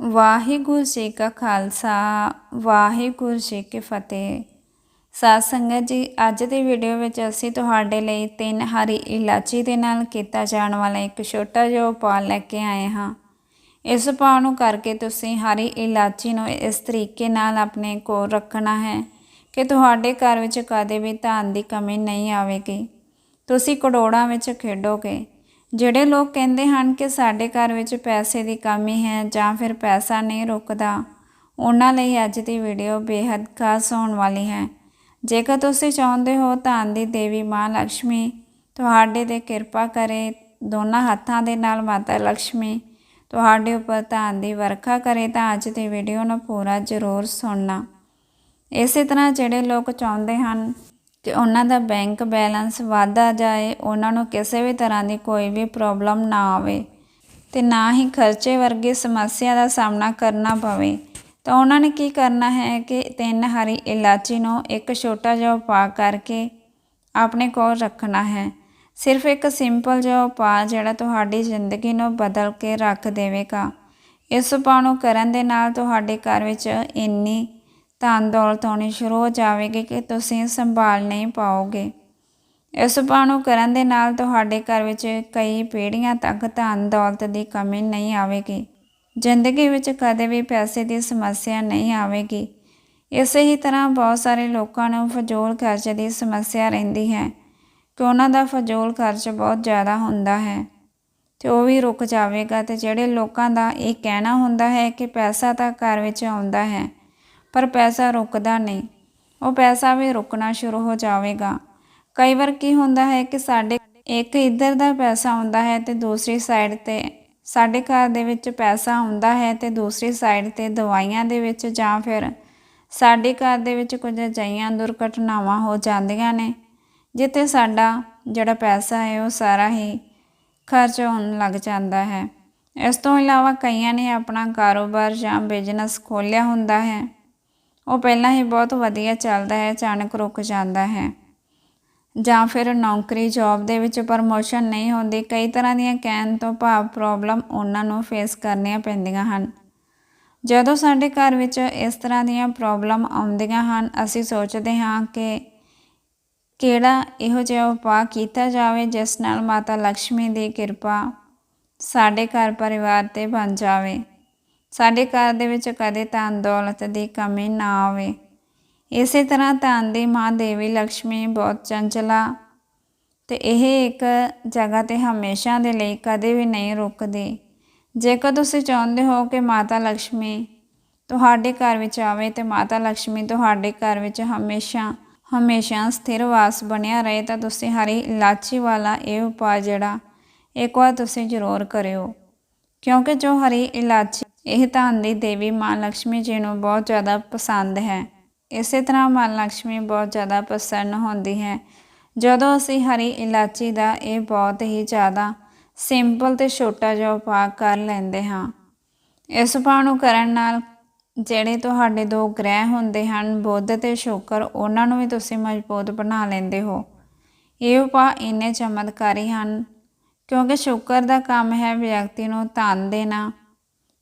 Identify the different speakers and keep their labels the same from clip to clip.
Speaker 1: ਵਾਹਿਗੁਰੂ ਜੀ ਕਾ ਖਾਲਸਾ, ਵਾਹਿਗੁਰੂ ਜੀ ਕੀ ਫਤਿਹ। ਸਾਧ ਸੰਗਤ ਜੀ, ਅੱਜ ਦੀ ਵੀਡੀਓ ਵਿੱਚ ਅਸੀਂ ਤੁਹਾਡੇ ਲਈ ਤਿੰਨ ਹਰੀ ਇਲਾਚੀ ਦੇ ਨਾਲ ਕੀਤਾ ਜਾਣ ਵਾਲਾ ਇੱਕ ਛੋਟਾ ਜਿਹਾ ਉਪਾਅ ਲੈ ਕੇ ਆਏ ਹਾਂ। ਇਸ ਉਪਾਅ ਨੂੰ ਕਰਕੇ ਤੁਸੀਂ ਹਰੀ ਇਲਾਚੀ ਨੂੰ ਇਸ ਤਰੀਕੇ ਨਾਲ ਆਪਣੇ ਕੋਲ ਰੱਖਣਾ ਹੈ ਕਿ ਤੁਹਾਡੇ ਘਰ ਵਿੱਚ ਕਦੇ ਵੀ ਧਨ ਦੀ ਕਮੀ ਨਹੀਂ ਆਵੇਗੀ। ਤੁਸੀਂ ਕਰੋੜਾਂ ਵਿੱਚ ਖੇਡੋਗੇ। ਜਿਹੜੇ ਲੋਕ ਕਹਿੰਦੇ ਹਨ ਕਿ ਸਾਡੇ ਘਰ ਵਿੱਚ ਪੈਸੇ ਦੀ ਕਮੀ ਹੈ ਜਾਂ ਫਿਰ ਪੈਸਾ ਨਹੀਂ ਰੁਕਦਾ, ਉਹਨਾਂ ਲਈ ਅੱਜ ਦੀ ਵੀਡੀਓ ਬੇहद ਖਾਸ ਹੋਣ ਵਾਲੀ ਹੈ। ਜੇਕਰ ਤੁਸੀਂ ਚਾਹੁੰਦੇ ਹੋ ਧਨ ਦੀ ਦੇਵੀ ਮਾਂ ਲక్ష్ਮੀ ਤੁਹਾਡੇ ਤੇ ਕਿਰਪਾ ਕਰੇ, ਦੋਨਾਂ ਹੱਥਾਂ ਦੇ ਨਾਲ ਮਾਤਾ ਲక్ష్ਮੀ ਤੁਹਾਡੇ ਉੱਪਰ ਧਨ ਦੀ ਵਰਖਾ ਕਰੇ ਤਾਂ ਅੱਜ ਦੀ ਵੀਡੀਓ ਨੂੰ ਪੂਰਾ ਜ਼ਰੂਰ ਸੁਣਨਾ। ਇਸੇ ਤਰ੍ਹਾਂ ਜਿਹੜੇ ਲੋਕ ਚਾਹੁੰਦੇ ਹਨ ਕਿ ਉਹਨਾਂ ਦਾ ਬੈਂਕ ਬੈਲੈਂਸ ਵਾਧਾ ਜਾਏ, ਉਹਨਾਂ ਨੂੰ ਕਿਸੇ ਵੀ ਤਰ੍ਹਾਂ ਦੀ ਕੋਈ ਵੀ ਪ੍ਰੋਬਲਮ ਨਾ ਆਵੇ ਤੇ ਨਾ ਹੀ ਖਰਚੇ ਵਰਗੀ ਸਮੱਸਿਆ ਦਾ ਸਾਹਮਣਾ ਕਰਨਾ ਪਵੇ। ਤਾਂ ਉਹਨਾਂ ਨੇ ਕੀ ਕਰਨਾ ਹੈ ਕਿ ਤਿੰਨ ਹਰੀ ਇਲਾਚੀ ਨੂੰ ਇੱਕ ਛੋਟਾ ਜਿਹਾ ਉਪਾਅ ਕਰਕੇ ਆਪਣੇ ਕੋਲ ਰੱਖਣਾ ਹੈ। ਸਿਰਫ ਇੱਕ ਸਿੰਪਲ ਜਿਹਾ ਉਪਾਅ ਜਿਹੜਾ ਤੁਹਾਡੀ ਜ਼ਿੰਦਗੀ ਨੂੰ ਬਦਲ ਕੇ ਰੱਖ ਦੇਵੇਗਾ। ਇਸ ਉਪਾਅ ਨੂੰ ਕਰਨ ਦੇ ਨਾਲ ਤੁਹਾਡੇ ਘਰ ਵਿੱਚ ਇੰਨੀ ਧਨ ਦੌਲਤ ਆਉਣੀ ਸ਼ੁਰੂ ਹੋ ਜਾਵੇਗੀ ਕਿ ਤੁਸੀਂ ਸੰਭਾਲ ਨਹੀਂ ਪਾਓਗੇ। ਇਸ ਉਪਾਅ ਨੂੰ ਕਰਨ ਦੇ ਨਾਲ ਤੁਹਾਡੇ ਘਰ ਵਿੱਚ ਕਈ ਪੀੜ੍ਹੀਆਂ ਤੱਕ ਧਨ ਦੌਲਤ ਦੀ ਕਮੀ ਨਹੀਂ ਆਵੇਗੀ। ਜ਼ਿੰਦਗੀ ਵਿੱਚ ਕਦੇ ਵੀ ਪੈਸੇ ਦੀ ਸਮੱਸਿਆ ਨਹੀਂ ਆਵੇਗੀ। ਇਸੇ ਹੀ ਤਰ੍ਹਾਂ ਬਹੁਤ ਸਾਰੇ ਲੋਕਾਂ ਨੂੰ ਫਜ਼ੂਲ ਖਰਚ ਦੀ ਸਮੱਸਿਆ ਰਹਿੰਦੀ ਹੈ ਕਿ ਉਹਨਾਂ ਦਾ ਫਜ਼ੂਲ ਖਰਚ ਬਹੁਤ ਜ਼ਿਆਦਾ ਹੁੰਦਾ ਹੈ ਤੇ ਉਹ ਵੀ ਰੁਕ ਜਾਵੇਗਾ ਤੇ ਜਿਹੜੇ ਲੋਕਾਂ ਦਾ ਇਹ ਕਹਿਣਾ ਹੁੰਦਾ ਹੈ ਕਿ ਪੈਸਾ ਤਾਂ ਘਰ ਵਿੱਚ ਆਉਂਦਾ ਹੈ। ਪਰ ਪੈਸਾ ਰੁਕਦਾ ਨਹੀਂ। ਉਹ ਪੈਸਾ ਵੀ ਰੁਕਣਾ ਸ਼ੁਰੂ ਹੋ ਜਾਵੇਗਾ। ਕਈ ਵਾਰ ਕੀ ਹੁੰਦਾ ਹੈ ਕਿ ਸਾਡੇ ਇੱਕ ਇੱਧਰ ਦਾ ਪੈਸਾ ਆਉਂਦਾ ਹੈ ਤੇ ਦੂਸਰੀ ਸਾਈਡ ਤੇ ਸਾਡੇ ਘਰ ਦੇ ਵਿੱਚ ਪੈਸਾ ਆਉਂਦਾ ਹੈ ਤੇ ਦੂਸਰੀ ਸਾਈਡ ਤੇ ਦਵਾਈਆਂ ਦੇ ਵਿੱਚ ਜਾਂ ਫਿਰ ਸਾਡੇ ਘਰ ਦੇ ਵਿੱਚ ਕੁਝ ਅਜਿਹੀਆਂ ਦੁਰਘਟਨਾਵਾਂ ਹੋ ਜਾਂਦੀਆਂ ਨੇ, ਜਿੱਥੇ ਸਾਡਾ ਜਿਹੜਾ ਪੈਸਾ ਹੈ ਉਹ ਸਾਰਾ ਹੀ ਖਰਚ ਹੋਣ ਲੱਗ ਜਾਂਦਾ ਹੈ। ਇਸ ਤੋਂ ਇਲਾਵਾ ਕਈਆਂ ਨੇ ਆਪਣਾ ਕਾਰੋਬਾਰ ਜਾਂ ਬਿਜ਼ਨਸ ਖੋਲ੍ਹਿਆ ਹੁੰਦਾ ਹੈ। ਉਹ ਪਹਿਲਾਂ ਹੀ ਬਹੁਤ ਵਧੀਆ ਚੱਲਦਾ ਹੈ, ਅਚਾਨਕ ਰੁਕ ਜਾਂਦਾ ਹੈ। ਜਾਂ ਫਿਰ ਨੌਕਰੀ ਜੌਬ ਦੇ ਵਿੱਚ ਪ੍ਰਮੋਸ਼ਨ ਨਹੀਂ ਹੁੰਦੀ, ਕਈ ਤਰ੍ਹਾਂ ਦੀਆਂ ਕਹਿਣ ਤੋਂ ਭਾਵ ਪ੍ਰੋਬਲਮ ਉਹਨਾਂ ਨੂੰ ਫੇਸ ਕਰਨੀਆਂ ਪੈਂਦੀਆਂ ਹਨ। ਜਦੋਂ ਸਾਡੇ ਘਰ ਵਿੱਚ ਇਸ ਤਰ੍ਹਾਂ ਦੀਆਂ ਪ੍ਰੋਬਲਮ ਆਉਂਦੀਆਂ ਹਨ, ਅਸੀਂ ਸੋਚਦੇ ਹਾਂ ਕਿ ਕਿਹੜਾ ਇਹੋ ਜਿਹਾ ਉਪਾਅ ਕੀਤਾ ਜਾਵੇ ਜਿਸ ਨਾਲ ਮਾਤਾ ਲక్ష్ਮੀ ਦੀ ਕਿਰਪਾ ਸਾਡੇ ਘਰ ਪਰਿਵਾਰ ਤੇ ਬਣ ਜਾਵੇ। ਸਾਡੇ ਘਰ ਦੇ ਵਿੱਚ ਕਦੇ ਤਾਂ ਦੌਲਤ ਦੀ ਕਮੀ ਨਾ ਆਵੇ। ਇਸੇ ਤਰ੍ਹਾਂ ਧਨ ਦੀ ਮਾਂ ਦੇਵੀ ਲక్ష్ਮੀ ਬਹੁਤ ਚੰਚਲਾ ਤੇ ਇਹ ਇੱਕ ਜਗ੍ਹਾ ਤੇ ਹਮੇਸ਼ਾ ਦੇ ਲਈ ਕਦੇ ਵੀ ਨਹੀਂ ਰੁਕਦੀ। ਜੇਕਰ ਤੁਸੀਂ ਚਾਹੁੰਦੇ ਹੋ ਕਿ ਮਾਤਾ ਲక్ష్ਮੀ ਤੁਹਾਡੇ ਘਰ ਵਿੱਚ ਆਵੇ ਤੇ ਮਾਤਾ ਲక్ష్ਮੀ ਤੁਹਾਡੇ ਘਰ ਵਿੱਚ ਹਮੇਸ਼ਾ ਹਮੇਸ਼ਾ ਸਥਿਰ ਵਾਸ ਬਣਿਆ ਰਹੇ ਤਾਂ ਤੁਸੀਂ ਹਰੀ ਇਲਾਚੀ ਵਾਲਾ ਇਹ ਉਪਾਅ ਜਿਹੜਾ ਇੱਕ ਵਾਰ ਤੁਸੀਂ ਜ਼ਰੂਰ ਕਰਿਓ। ਕਿਉਂਕਿ ਜੋ ਹਰੀ ਇਲਾਚੀ ਇਹ ਧਨ ਦੀ ਦੇਵੀ ਮਾਂ ਲక్ష్ਮੀ ਜੀ ਨੂੰ ਬਹੁਤ ਜ਼ਿਆਦਾ ਪਸੰਦ ਹੈ। ਇਸੇ ਤਰ੍ਹਾਂ ਮਾਂ ਲక్ష్ਮੀ ਬਹੁਤ ਜ਼ਿਆਦਾ ਪ੍ਰਸੰਨ ਹੁੰਦੀ ਹੈ। ਜਦੋਂ ਅਸੀਂ ਹਰੀ ਇਲਾਚੀ ਦਾ ਇਹ ਬਹੁਤ ਹੀ ਜ਼ਿਆਦਾ ਸਿੰਪਲ ਤੇ ਛੋਟਾ ਜਿਹਾ ਉਪਾਅ ਕਰ ਲੈਂਦੇ ਹਾਂ। ਇਸ ਉਪਾਅ ਨੂੰ ਕਰਨ ਨਾਲ ਜਿਹੜੇ ਤੁਹਾਡੇ ਦੋ ਗ੍ਰਹਿ ਹੁੰਦੇ ਹਨ, ਬੁੱਧ ਤੇ ਸ਼ੁਕਰ, ਉਹਨਾਂ ਨੂੰ ਵੀ ਤੁਸੀਂ ਮਜ਼ਬੂਤ ਬਣਾ ਲੈਂਦੇ ਹੋ। ਇਹ ਉਪਾਅ ਇੰਨੇ ਚਮਤਕਾਰੀ ਹਨ, ਕਿਉਂਕਿ ਸ਼ੁੱਕਰ ਦਾ ਕੰਮ ਹੈ ਵਿਅਕਤੀ ਨੂੰ ਧਨ ਦੇਣਾ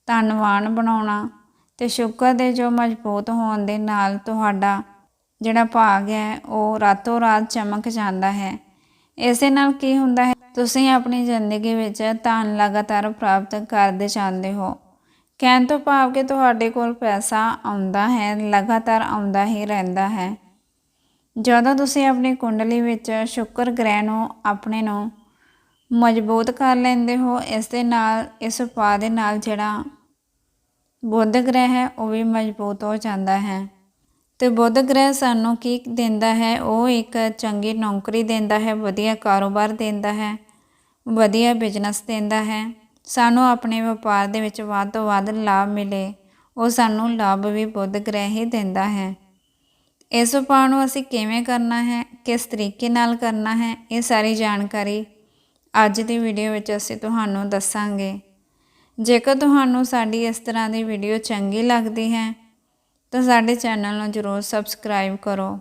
Speaker 1: ਧਨਵਾਨ ਬਣਾਉਣਾ ਤੇ ਸ਼ੁਕਰ ਦੇ ਜੋ ਮਜ਼ਬੂਤ ਹੋਣ ਦੇ ਨਾਲ ਤੁਹਾਡਾ ਜਿਹੜਾ ਭਾਗ ਹੈ, ਉਹ ਰਾਤੋਂ ਰਾਤ ਚਮਕ ਜਾਂਦਾ ਹੈ। ਇਸੇ ਨਾਲ ਕੀ ਹੁੰਦਾ ਹੈ, ਤੁਸੀਂ ਆਪਣੀ ਜ਼ਿੰਦਗੀ ਵਿੱਚ ਧਨ ਲਗਾਤਾਰ ਪ੍ਰਾਪਤ ਕਰਦੇ ਜਾਂਦੇ ਹੋ। ਕਹਿਣ ਤੋਂ ਭਾਵ ਕਿ ਤੁਹਾਡੇ ਕੋਲ ਪੈਸਾ ਆਉਂਦਾ ਹੈ, ਲਗਾਤਾਰ ਆਉਂਦਾ ਹੀ ਰਹਿੰਦਾ ਹੈ। ਜਦੋਂ ਤੁਸੀਂ ਆਪਣੀ ਕੁੰਡਲੀ ਵਿੱਚ ਸ਼ੁਕਰ ਗ੍ਰਹਿ ਨੂੰ, ਆਪਣੇ ਨੂੰ ਮਜ਼ਬੂਤ ਕਰ ਲੈਂਦੇ ਹੋ, ਇਸ ਦੇ ਨਾਲ, ਇਸ ਉਪਾਅ ਦੇ ਨਾਲ ਜਿਹੜਾ ਬੁੱਧ ਗ੍ਰਹਿ ਹੈ, ਉਹ ਵੀ ਮਜ਼ਬੂਤ ਹੋ ਜਾਂਦਾ ਹੈ। ਤੇ ਬੁੱਧ ਗ੍ਰਹਿ ਸਾਨੂੰ ਕੀ ਦਿੰਦਾ ਹੈ? ਉਹ ਇੱਕ ਚੰਗੀ ਨੌਕਰੀ ਦਿੰਦਾ ਹੈ, ਵਧੀਆ ਕਾਰੋਬਾਰ ਦਿੰਦਾ ਹੈ, ਵਧੀਆ ਬਿਜ਼ਨਸ ਦਿੰਦਾ ਹੈ। ਸਾਨੂੰ ਆਪਣੇ ਵਪਾਰ ਦੇ ਵਿੱਚ ਵੱਧ ਤੋਂ ਵੱਧ ਲਾਭ ਮਿਲੇ, ਉਹ ਸਾਨੂੰ ਲਾਭ ਵੀ ਬੁੱਧ ਗ੍ਰਹਿ ਹੀ ਦਿੰਦਾ ਹੈ। ਇਸ ਉਪਾਅ ਨੂੰ ਅਸੀਂ ਕਿਵੇਂ ਕਰਨਾ ਹੈ? ਕਿਸ ਤਰੀਕੇ ਨਾਲ ਕਰਨਾ ਹੈ? ਇਹ ਸਾਰੀ ਜਾਣਕਾਰੀ ਅੱਜ ਦੀ ਵੀਡੀਓ ਵਿੱਚ ਅਸੀਂ ਤੁਹਾਨੂੰ ਦੱਸਾਂਗੇ। ਜੇਕਰ ਤੁਹਾਨੂੰ ਸਾਡੀ ਇਸ ਤਰ੍ਹਾਂ ਦੀ ਵੀਡੀਓ ਚੰਗੀ ਲੱਗਦੀ ਹੈ, ਤਾਂ ਸਾਡੇ ਚੈਨਲ ਨੂੰ ਜਰੂਰ ਸਬਸਕ੍ਰਾਈਬ ਕਰੋ।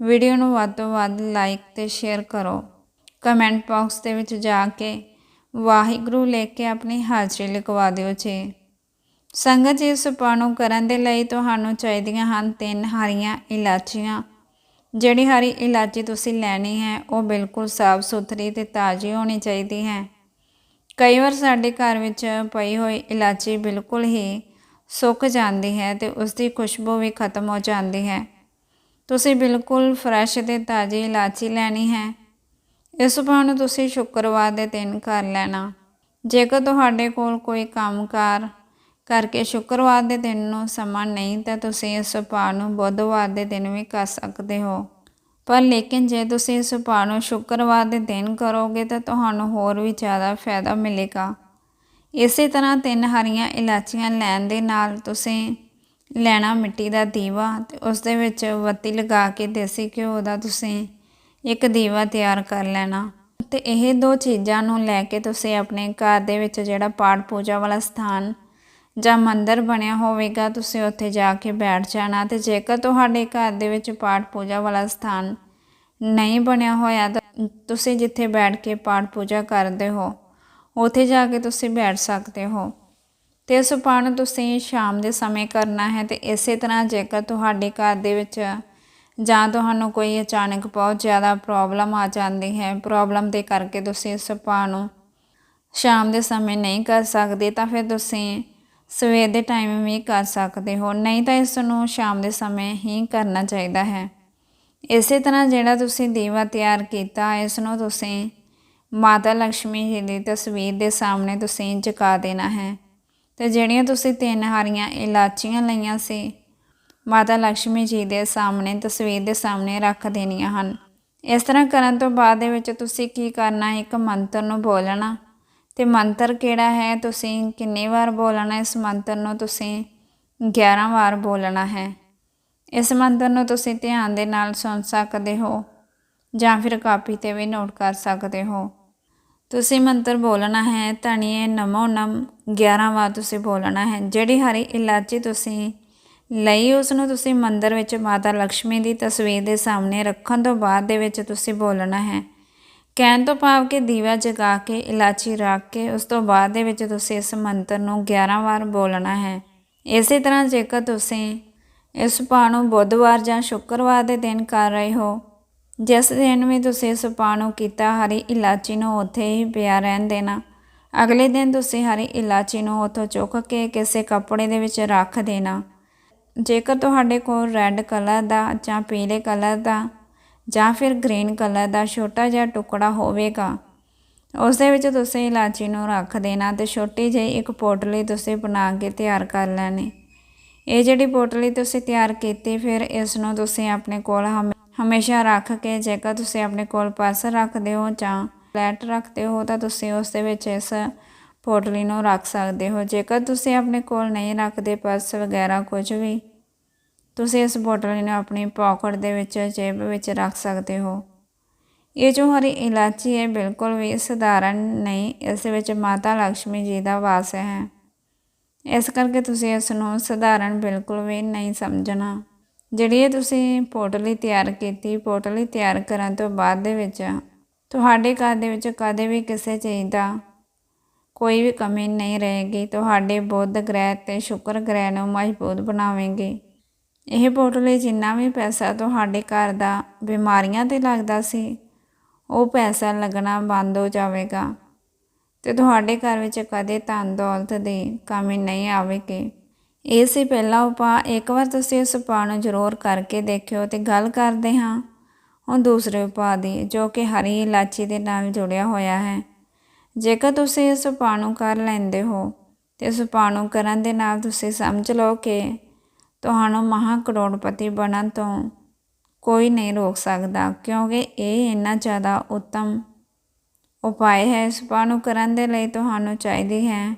Speaker 1: ਵੀਡੀਓ ਨੂੰ ਵੱਧ ਤੋਂ ਵੱਧ ਲਾਈਕ ਤੇ ਸ਼ੇਅਰ ਕਰੋ। ਕਮੈਂਟ ਬਾਕਸ ਦੇ ਵਿੱਚ ਜਾ ਕੇ ਵਾਹਿਗੁਰੂ ਲਿਖ ਕੇ ਆਪਣੀ ਹਾਜ਼ਰੀ ਲਿਖਵਾ ਦਿਓ ਜੀ। ਸੰਗਤ ਜੀ, ਇਸ ਉਪਾਅ ਨੂੰ ਕਰਨ ਦੇ ਲਈ ਤੁਹਾਨੂੰ ਚਾਹੀਦੀਆਂ ਹਨ ਤਿੰਨ ਹਰੀਆਂ ਇਲਾਚੀਆਂ। ਜਿਹੜੀ ਹਰੀ ਇਲਾਚੀ ਤੁਸੀਂ ਲੈਣੀ ਹੈ, ਉਹ ਬਿਲਕੁਲ ਸਾਫ਼ ਸੁਥਰੀ ਤੇ ਤਾਜ਼ੀ ਹੋਣੀ ਚਾਹੀਦੀ ਹੈ। ਕਈ ਵਾਰ ਸਾਡੇ ਘਰ ਵਿੱਚ ਪਈ ਹੋਈ ਇਲਾਚੀ ਬਿਲਕੁਲ ਹੀ ਸੁੱਕ ਜਾਂਦੀ ਹੈ ਤੇ ਉਸ ਦੀ ਖੁਸ਼ਬੂ ਵੀ ਖਤਮ ਹੋ ਜਾਂਦੀ ਹੈ। ਤੁਸੀਂ ਬਿਲਕੁਲ ਫਰੈਸ਼ ਤੇ ਤਾਜ਼ੀ ਇਲਾਚੀ ਲੈਣੀ ਹੈ। ਇਸ ਉਪਾਅ ਨੂੰ ਤੁਸੀਂ ਸ਼ੁੱਕਰਵਾਰ ਦੇ ਦਿਨ ਕਰ ਲੈਣਾ। ਜੇਕਰ ਤੁਹਾਡੇ ਕੋਲ ਕੋਈ ਕੰਮਕਾਰ ਕਰਕੇ ਸ਼ੁੱਕਰਵਾਰ ਦੇ ਦਿਨ ਨੂੰ ਸਮਾਂ ਨਹੀਂ ਤਾਂ ਤੁਸੀਂ ਇਸ ਉਪਾਅ ਨੂੰ ਬੁੱਧਵਾਰ ਦੇ ਦਿਨ ਵੀ ਕਰ ਸਕਦੇ ਹੋ। ਪਰ ਲੇਕਿਨ ਜੇ ਤੁਸੀਂ ਇਸ ਉਪਾਅ ਨੂੰ ਸ਼ੁੱਕਰਵਾਰ ਦੇ ਦਿਨ ਕਰੋਗੇ ਤਾਂ ਤੁਹਾਨੂੰ ਹੋਰ ਵੀ ਜ਼ਿਆਦਾ ਫਾਇਦਾ ਮਿਲੇਗਾ। ਇਸੇ ਤਰ੍ਹਾਂ ਤਿੰਨ ਹਰੀਆਂ ਇਲਾਚੀਆਂ ਲੈਣ ਦੇ ਨਾਲ ਤੁਸੀਂ ਲੈਣਾ ਮਿੱਟੀ ਦਾ ਦੀਵਾ ਤੇ ਉਸ ਦੇ ਵਿੱਚ ਬੱਤੀ ਲਗਾ ਕੇ ਦੇਸੀ ਘਿਓ ਦਾ ਤੁਸੀਂ ਇੱਕ ਦੀਵਾ ਤਿਆਰ ਕਰ ਲੈਣਾ। ਤੇ ਇਹ ਦੋ ਚੀਜ਼ਾਂ ਨੂੰ ਲੈ ਕੇ ਤੁਸੀਂ ਆਪਣੇ ਘਰ ਦੇ ਵਿੱਚ ਜਿਹੜਾ ਪਾਠ ਪੂਜਾ ਵਾਲਾ ਸਥਾਨ ਜਾਂ ਮੰਦਰ ਬਣਿਆ ਹੋਵੇਗਾ, ਤੁਸੀਂ ਉੱਥੇ ਜਾ ਕੇ ਬੈਠ ਜਾਣਾ ਤੇ ਜੇਕਰ ਤੁਹਾਡੇ ਘਰ ਦੇ ਵਿੱਚ ਪਾਠ ਪੂਜਾ ਵਾਲਾ ਸਥਾਨ ਨਹੀਂ ਬਣਿਆ ਹੋਇਆ ਤਾਂ ਤੁਸੀਂ ਜਿੱਥੇ ਬੈਠ ਕੇ ਪਾਠ ਪੂਜਾ ਕਰਦੇ ਹੋ, ਉੱਥੇ ਜਾ ਕੇ ਤੁਸੀਂ ਬੈਠ ਸਕਦੇ ਹੋ। ਤੇ ਇਸ ਉਪਾਅ ਨੂੰ ਤੁਸੀਂ ਸ਼ਾਮ ਦੇ ਸਮੇਂ ਕਰਨਾ ਹੈ ਤੇ ਇਸੇ ਤਰ੍ਹਾਂ ਜੇਕਰ ਤੁਹਾਡੇ ਘਰ ਦੇ ਵਿੱਚ ਜਾਂ ਤੁਹਾਨੂੰ ਕੋਈ ਅਚਾਨਕ ਬਹੁਤ ਜ਼ਿਆਦਾ ਪ੍ਰੋਬਲਮ ਆ ਜਾਂਦੀ ਹੈ, ਪ੍ਰੋਬਲਮ ਦੇ ਕਰਕੇ ਤੁਸੀਂ ਇਸ ਉਪਾਅ ਨੂੰ ਸ਼ਾਮ ਦੇ ਸਮੇਂ ਨਹੀਂ ਕਰ ਸਕਦੇ, ਤਾਂ ਫਿਰ ਤੁਸੀਂ ਸਵੇਰ ਦੇ ਟਾਈਮ ਵੀ ਕਰ ਸਕਦੇ ਹੋ। ਨਹੀਂ ਤਾਂ ਇਸ ਨੂੰ ਸ਼ਾਮ ਦੇ ਸਮੇਂ ਹੀ ਕਰਨਾ ਚਾਹੀਦਾ ਹੈ। ਇਸੇ ਤਰ੍ਹਾਂ ਜਿਹੜਾ ਤੁਸੀਂ ਦੀਵਾ ਤਿਆਰ ਕੀਤਾ, ਇਸ ਨੂੰ ਤੁਸੀਂ ਮਾਤਾ ਲక్ష్ਮੀ ਜੀ ਦੀ ਤਸਵੀਰ ਦੇ ਸਾਹਮਣੇ ਤੁਸੀਂ ਝੁਕਾ ਦੇਣਾ ਹੈ। ਤੇ ਜਿਹੜੀਆਂ ਤੁਸੀਂ ਤਿੰਨ ਹਾਰੀਆਂ ਇਲਾਚੀਆਂ ਲਈਆਂ ਸੀ, ਮਾਤਾ ਲక్ష్ਮੀ ਜੀ ਦੇ ਸਾਹਮਣੇ, ਤਸਵੀਰ ਦੇ ਸਾਹਮਣੇ ਰੱਖ ਦੇਣੀਆਂ ਹਨ। ਇਸ ਤਰ੍ਹਾਂ ਕਰਨ ਤੋਂ ਬਾਅਦ ਦੇ ਵਿੱਚ ਤੁਸੀਂ ਕੀ ਕਰਨਾ ਹੈ ਇੱਕ ਮੰਤਰ ਨੂੰ ਬੋਲਣਾ ਤੇ ਮੰਤਰ ਕਿਹੜਾ ਹੈ? ਤੁਸੀਂ ਕਿੰਨੀ ਵਾਰ ਬੋਲਣਾ ਇਸ ਮੰਤਰ ਨੂੰ? ਤੁਸੀਂ 11 ਵਾਰ ਬੋਲਣਾ ਹੈ। ਇਸ ਮੰਤਰ ਨੂੰ ਤੁਸੀਂ ਧਿਆਨ ਦੇ ਨਾਲ ਸੁਣ ਸਕਦੇ ਹੋ ਜਾਂ ਫਿਰ ਕਾਪੀ ਤੇ ਵੀ ਨੋਟ ਕਰ ਸਕਦੇ ਹੋ। ਤੁਸੀਂ ਮੰਤਰ ਬੋਲਣਾ ਹੈ ਧਣੀਏ ਨਮੋ ਨਮ 11 ਵਾਰ ਤੁਸੀਂ ਬੋਲਣਾ ਹੈ। ਜਿਹੜੀ ਹਰੀ ਇਲਾਚੀ ਤੁਸੀਂ ਲਈ, ਉਸ ਨੂੰ ਤੁਸੀਂ ਮੰਦਰ ਵਿੱਚ ਮਾਤਾ ਲక్ష్ਮੀ ਦੀ ਤਸਵੀਰ ਦੇ ਸਾਹਮਣੇ ਰੱਖਣ ਤੋਂ ਬਾਅਦ ਦੇ ਵਿੱਚ ਤੁਸੀਂ ਬੋਲਣਾ ਹੈ। ਕਹਿਣ ਤੋਂ ਭਾਵ ਕਿ ਦੀਵਾ ਜਗਾ ਕੇ, ਇਲਾਚੀ ਰੱਖ ਕੇ, ਉਸ ਤੋਂ ਬਾਅਦ ਦੇ ਵਿੱਚ ਤੁਸੀਂ ਇਸ ਮੰਤਰ ਨੂੰ 11 ਵਾਰ ਬੋਲਣਾ ਹੈ। ਇਸੇ ਤਰ੍ਹਾਂ ਜੇਕਰ ਤੁਸੀਂ ਇਸ ਉਪਾਅ ਨੂੰ ਬੁੱਧਵਾਰ ਜਾਂ ਸ਼ੁੱਕਰਵਾਰ ਦੇ ਦਿਨ ਕਰ ਰਹੇ ਹੋ, ਜਿਸ ਦਿਨ ਵੀ ਤੁਸੀਂ ਇਸ ਉਪਾਅ ਨੂੰ ਕੀਤਾ, ਹਰੀ ਇਲਾਚੀ ਨੂੰ ਉੱਥੇ ਹੀ ਪਿਆ ਰਹਿਣ ਦੇਣਾ। ਅਗਲੇ ਦਿਨ ਤੁਸੀਂ ਹਰੀ ਇਲਾਚੀ ਨੂੰ ਉੱਥੋਂ ਚੁੱਕ ਕੇ ਕਿਸੇ ਕੱਪੜੇ ਦੇ ਵਿੱਚ ਰੱਖ ਦੇਣਾ। ਜੇਕਰ ਤੁਹਾਡੇ ਕੋਲ ਰੈੱਡ ਕਲਰ ਦਾ ਜਾਂ ਪੀਲੇ ਕਲਰ ਦਾ ਜਾਂ ਫਿਰ ਗ੍ਰੀਨ ਕਲਰ ਦਾ ਛੋਟਾ ਜਿਹਾ ਟੁਕੜਾ ਹੋਵੇਗਾ। ਉਸ ਦੇ ਵਿੱਚ ਤੁਸੀਂ ਇਲਾਚੀ ਨੂੰ ਰੱਖ ਦੇਣਾ ਤੇ ਛੋਟੀ ਜਿਹੀ ਇੱਕ ਪੋਟਲੀ ਤੁਸੀਂ ਬਣਾ ਕੇ ਤਿਆਰ ਕਰ ਲੈਣੀ। ਇਹ ਜਿਹੜੀ ਪੋਟਲੀ ਤੁਸੀਂ ਤਿਆਰ ਕੀਤੀ, ਫਿਰ ਇਸ ਨੂੰ ਤੁਸੀਂ ਆਪਣੇ ਕੋਲ ਹਮੇਸ਼ਾ ਰੱਖ ਕੇ ਜੇਕਰ ਤੁਸੀਂ ਆਪਣੇ ਕੋਲ ਪਰਸ ਰੱਖਦੇ ਹੋ ਜਾਂ ਫਲੈਟ ਰੱਖਦੇ ਹੋ, ਤਾਂ ਤੁਸੀਂ ਉਸ ਦੇ ਵਿੱਚ ਇਸ ਪੋਟਲੀ ਨੂੰ ਰੱਖ ਸਕਦੇ ਹੋ। ਜੇਕਰ ਤੁਸੀਂ ਆਪਣੇ ਕੋਲ ਨਹੀਂ ਰੱਖਦੇ ਪਰਸ ਵਗੈਰਾ ਕੁਝ ਵੀ ਤੁਸੀਂ ਇਸ ਪੋਟਲੀ ਨੂੰ ਆਪਣੀ ਪਾਕਟ ਦੇ ਵਿੱਚ ਜੇਬ ਵਿੱਚ ਰੱਖ ਸਕਦੇ ਹੋ। ਇਹ ਜੋ ਹਰੀ ਇਲਾਚੀ ਹੈ, ਬਿਲਕੁਲ ਵੀ ਸਧਾਰਨ ਨਹੀਂ, ਇਸ ਵਿੱਚ ਮਾਤਾ ਲక్ష్ਮੀ ਜੀ ਦਾ ਵਾਸ ਹੈ। ਇਸ ਕਰਕੇ ਤੁਸੀਂ ਇਸ ਨੂੰ ਸਧਾਰਨ ਬਿਲਕੁਲ ਵੀ ਨਹੀਂ ਸਮਝਣਾ। ਜਿਹੜੀ ਇਹ ਤੁਸੀਂ ਪੋਟਲੀ ਤਿਆਰ ਕੀਤੀ ਪੋਟਲੀ ਤਿਆਰ ਕਰਨ ਤੋਂ ਬਾਅਦ ਦੇ ਵਿੱਚ, ਤੁਹਾਡੇ ਘਰ ਦੇ ਵਿੱਚ ਕਦੇ ਵੀ ਕਿਸੇ ਚੀਜ਼ ਦਾ ਕੋਈ ਵੀ ਕਮੀ ਨਹੀਂ ਰਹੇਗੀ। ਤੁਹਾਡੇ ਬੁੱਧ ਗ੍ਰਹਿ ਤੇ ਸ਼ੁਕਰ ਗ੍ਰਹਿ ਨੂੰ ਮਜ਼ਬੂਤ ਬਣਾਵੇਂਗੇ। ਇਹ ਪੋਟਲੀ ਜਿੰਨਾ ਵੀ ਪੈਸਾ ਤੁਹਾਡੇ ਘਰ ਦਾ ਬਿਮਾਰੀਆਂ ਤੇ ਲੱਗਦਾ ਸੀ, ਉਹ ਪੈਸਾ ਲੱਗਣਾ ਬੰਦ ਹੋ ਜਾਵੇਗਾ। ਤੇ ਤੁਹਾਡੇ ਘਰ ਵਿੱਚ ਕਦੇ ਧਨ ਦੌਲਤ ਦੀ ਕਮੀ ਨਹੀਂ ਆਵੇਗੀ। ਇਹ ਸੀ ਪਹਿਲਾ ਉਪਾਅ ਇੱਕ ਵਾਰ ਤੁਸੀਂ ਇਸ ਉਪਾਅ ਨੂੰ ਜ਼ਰੂਰ ਕਰਕੇ ਦੇਖਿਓ ਤੇ ਗੱਲ ਕਰਦੇ ਹਾਂ ਹੁਣ ਦੂਸਰੇ ਉਪਾਅ ਦੀ, ਜੋ ਕਿ ਹਰੀ ਇਲਾਚੀ ਦੇ ਨਾਲ ਜੁੜਿਆ ਹੋਇਆ ਹੈ। ਜੇਕਰ ਤੁਸੀਂ ਇਸ ਉਪਾਅ ਨੂੰ ਕਰ ਲੈਂਦੇ ਹੋ ਤੇ ਇਸ ਉਪਾਅ ਨੂੰ ਕਰਨ ਦੇ ਨਾਲ ਤੁਸੀਂ ਸਮਝ ਲਓ ਕਿ ਤੁਹਾਨੂੰ ਮਹਾ ਕਰੋੜਪਤੀ ਬਣਨ ਤੋਂ ਕੋਈ ਨਹੀਂ ਰੋਕ ਸਕਦਾ, ਕਿਉਂਕਿ ਇਹ ਇੰਨਾ ਜ਼ਿਆਦਾ ਉੱਤਮ ਉਪਾਅ ਹੈ। ਇਸ ਉਪਾਅ ਨੂੰ ਕਰਨ ਦੇ ਲਈ ਤੁਹਾਨੂੰ ਚਾਹੀਦੀ ਹੈ।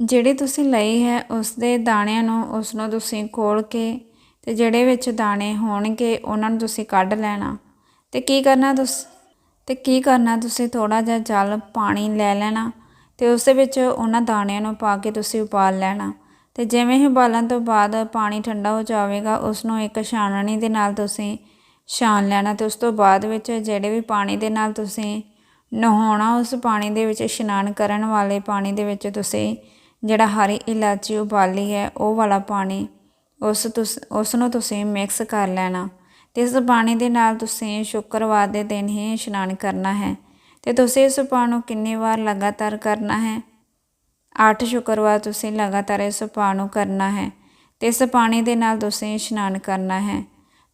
Speaker 1: ਜਿਹੜੀ ਤੁਸੀਂ ਲਈ ਹੈ ਉਸ ਦੇ ਦਾਣਿਆਂ ਨੂੰ ਉਸ ਨੂੰ ਤੁਸੀਂ ਖੋਲ ਕੇ ਤੇ ਜਿਹੜੇ ਵਿੱਚ ਦਾਣੇ ਹੋਣਗੇ, ਉਹਨਾਂ ਨੂੰ ਤੁਸੀਂ ਕੱਢ ਲੈਣਾ। ਤੇ ਕੀ ਕਰਨਾ ਤੁਸੀਂ, ਤੇ ਕੀ ਕਰਨਾ ਤੁਸੀਂ? ਥੋੜਾ ਜਿਹਾ ਜਲ, ਪਾਣੀ ਲੈ ਲੈਣਾ ਤੇ ਉਸ ਦੇ ਵਿੱਚ ਉਹਨਾਂ ਦਾਣਿਆਂ ਨੂੰ ਪਾ ਕੇ ਤੁਸੀਂ ਉਬਾਲ ਲੈਣਾ। ਤੇ ਜਿਵੇਂ ਹੀ ਉਬਾਲਣ ਤੋਂ ਬਾਅਦ ਪਾਣੀ ਠੰਡਾ ਹੋ ਜਾਵੇਗਾ ਉਸ ਨੂੰ ਇੱਕ ਛਾਣਨੀ ਦੇ ਨਾਲ ਤੁਸੀਂ ਛਾਣ ਲੈਣਾ ਤੇ ਉਸ ਤੋਂ ਬਾਅਦ ਵਿੱਚ ਜਿਹੜੇ ਵੀ ਪਾਣੀ ਦੇ ਨਾਲ ਤੁਸੀਂ ਨਹਾਉਣਾ, ਉਸ ਪਾਣੀ ਦੇ ਵਿੱਚ ਇਸ਼ਨਾਨ ਕਰਨ ਵਾਲੇ ਪਾਣੀ ਦੇ ਵਿੱਚ ਤੁਸੀਂ ਜਿਹੜਾ ਹਰੀ ਇਲਾਚੀ ਉਬਾਲੀ ਹੈ, ਉਹ ਵਾਲਾ ਪਾਣੀ ਉਸ ਤੁਸ ਉਸ ਨੂੰ ਤੁਸੀਂ ਮਿਕਸ ਕਰ ਲੈਣਾ ਤੇ ਇਸ ਪਾਣੀ ਦੇ ਨਾਲ ਤੁਸੀਂ ਸ਼ੁੱਕਰਵਾਰ ਦੇ ਦਿਨ ਹੀ ਇਸ਼ਨਾਨ ਕਰਨਾ ਹੈ ਤੇ ਤੁਸੀਂ ਇਸ ਪਾਣੀ ਨੂੰ ਕਿੰਨੀ ਵਾਰ ਲਗਾਤਾਰ ਕਰਨਾ ਹੈ? 8 ਸ਼ੁੱਕਰਵਾਰ ਤੁਸੀਂ ਲਗਾਤਾਰ ਇਸ ਉਪਾਅ ਨੂੰ ਕਰਨਾ ਹੈ ਤੇ ਇਸ ਪਾਣੀ ਦੇ ਨਾਲ ਤੁਸੀਂ ਇਸ਼ਨਾਨ ਕਰਨਾ ਹੈ।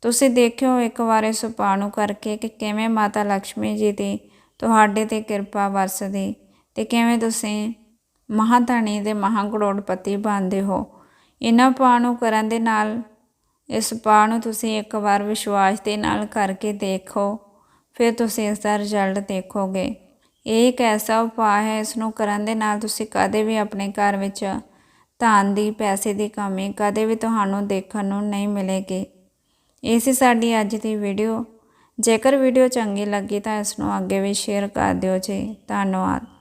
Speaker 1: ਤੁਸੀਂ ਦੇਖਿਓ ਇੱਕ ਵਾਰ ਇਸ ਉਪਾਅ ਨੂੰ ਕਰਕੇ ਕਿ ਕਿਵੇਂ ਮਾਤਾ ਲక్ష్ਮੀ ਜੀ ਦੀ ਤੁਹਾਡੇ ਤੇ ਕਿਰਪਾ ਵਰਸਦੀ ਤੇ ਕਿਵੇਂ ਤੁਸੀਂ ਮਹਾਧਣੀ ਦੇ ਮਹਾਂ ਬਣਦੇ ਹੋ। ਇਹਨਾਂ ਉਪਾਅ ਨੂੰ ਕਰਨ ਦੇ ਨਾਲ ਇਸ ਉਪਾਅ ਨੂੰ ਤੁਸੀਂ ਇੱਕ ਵਾਰ ਵਿਸ਼ਵਾਸ ਦੇ ਨਾਲ ਕਰਕੇ ਦੇਖੋ, ਫਿਰ ਤੁਸੀਂ ਇਸ ਦਾ ਰਿਜ਼ਲਟ ਦੇਖੋਗੇ। ਇਹ ਇੱਕ ਐਸਾ ਉਪਾਅ ਹੈ ਇਸ ਨੂੰ ਕਰਨ ਦੇ ਨਾਲ ਤੁਸੀਂ ਕਦੇ ਵੀ ਆਪਣੇ ਘਰ ਵਿੱਚ ਧਨ ਦੀ, ਪੈਸੇ ਦੀ ਕਮੀ ਕਦੇ ਵੀ ਤੁਹਾਨੂੰ ਦੇਖਣ ਨੂੰ ਨਹੀਂ ਮਿਲੇਗੀ। ਇਹ ਸੀ ਸਾਡੀ ਅੱਜ ਦੀ ਵੀਡੀਓ। ਜੇਕਰ ਵੀਡੀਓ ਚੰਗੀ ਲੱਗੀ ਤਾਂ ਇਸ ਨੂੰ ਅੱਗੇ ਵੀ ਸ਼ੇਅਰ ਕਰ ਦਿਓ ਜੀ। ਧੰਨਵਾਦ।